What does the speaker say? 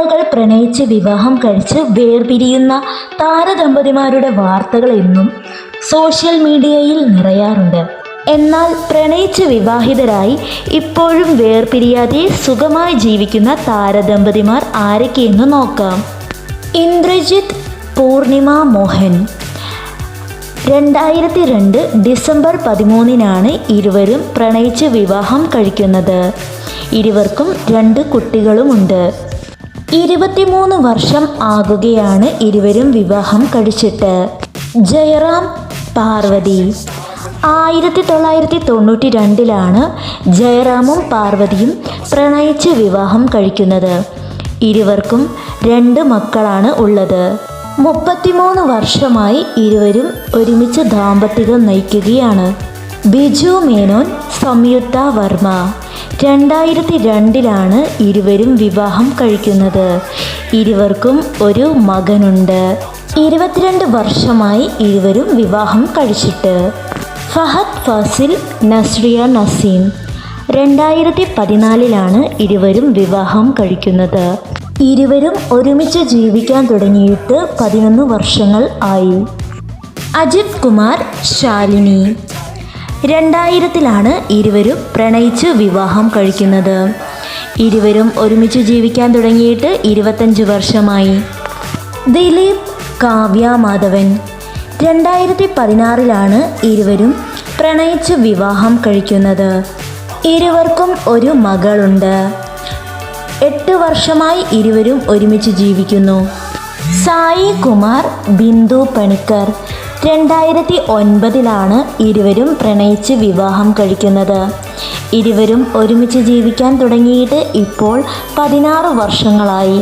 നാളുകൾ പ്രണയിച്ച് വിവാഹം കഴിച്ച് വേർപിരിയുന്ന താരദമ്പതിമാരുടെ വാർത്തകൾ എന്നും സോഷ്യൽ മീഡിയയിൽ നിറയാറുണ്ട്. എന്നാൽ പ്രണയിച്ച് വിവാഹിതരായി ഇപ്പോഴും വേർപിരിയാതെ സുഖമായി ജീവിക്കുന്ന താരദമ്പതിമാർ ആരൊക്കെയെന്ന് നോക്കാം. ഇന്ദ്രജിത്ത് പൂർണിമ മോഹൻ. രണ്ടായിരത്തി രണ്ട് ഡിസംബർ പതിമൂന്നിനാണ് ഇരുവരും പ്രണയിച്ച് വിവാഹം കഴിക്കുന്നത്. ഇരുവർക്കും രണ്ട് കുട്ടികളുമുണ്ട്. ഇരുപത്തിമൂന്ന് വർഷം ആകുകയാണ് ഇരുവരും വിവാഹം കഴിച്ചിട്ട്. ജയറാം പാർവതി. ആയിരത്തി തൊള്ളായിരത്തി തൊണ്ണൂറ്റി രണ്ടിലാണ് ജയറാമും പാർവതിയും പ്രണയിച്ച് വിവാഹം കഴിക്കുന്നത്. ഇരുവർക്കും രണ്ട് മക്കളാണ് ഉള്ളത്. മുപ്പത്തിമൂന്ന് വർഷമായി ഇരുവരും ഒരുമിച്ച് ദാമ്പത്യം നയിക്കുകയാണ്. ബിജു മേനോൻ സംയുക്ത വർമ്മ. രണ്ടായിരത്തി രണ്ടിലാണ് ഇരുവരും വിവാഹം കഴിക്കുന്നത്. ഇരുവർക്കും ഒരു മകനുണ്ട്. ഇരുപത്തിരണ്ട് വർഷമായി ഇരുവരും വിവാഹം കഴിച്ചിട്ട്. ഫഹദ് ഫാസിൽ നസ്രിയ നസീം. രണ്ടായിരത്തി പതിനാലിലാണ് ഇരുവരും വിവാഹം കഴിക്കുന്നത്. ഇരുവരും ഒരുമിച്ച് ജീവിക്കാൻ തുടങ്ങിയിട്ട് പതിനൊന്ന് വർഷങ്ങൾ ആയി. അജിത് കുമാർ ശാലിനി. രണ്ടായിരത്തിലാണ് ഇരുവരും പ്രണയിച്ച് വിവാഹം കഴിക്കുന്നത്. ഇരുവരും ഒരുമിച്ച് ജീവിക്കാൻ തുടങ്ങിയിട്ട് ഇരുപത്തഞ്ച് വർഷമായി. ദിലീപ് കാവ്യ മാധവൻ. രണ്ടായിരത്തി പതിനാറിലാണ് ഇരുവരും പ്രണയിച്ച് വിവാഹം കഴിക്കുന്നത്. ഇരുവർക്കും ഒരു മകളുണ്ട്. എട്ട് വർഷമായി ഇരുവരും ഒരുമിച്ച് ജീവിക്കുന്നു. സായി കുമാർ ബിന്ദു പണിക്കർ. രണ്ടായിരത്തി ഒൻപതിലാണ് ഇരുവരും പ്രണയിച്ച് വിവാഹം കഴിക്കുന്നത്. ഇരുവരും ഒരുമിച്ച് ജീവിക്കാൻ തുടങ്ങിയിട്ട് ഇപ്പോൾ പതിനാറ് വർഷങ്ങളായി.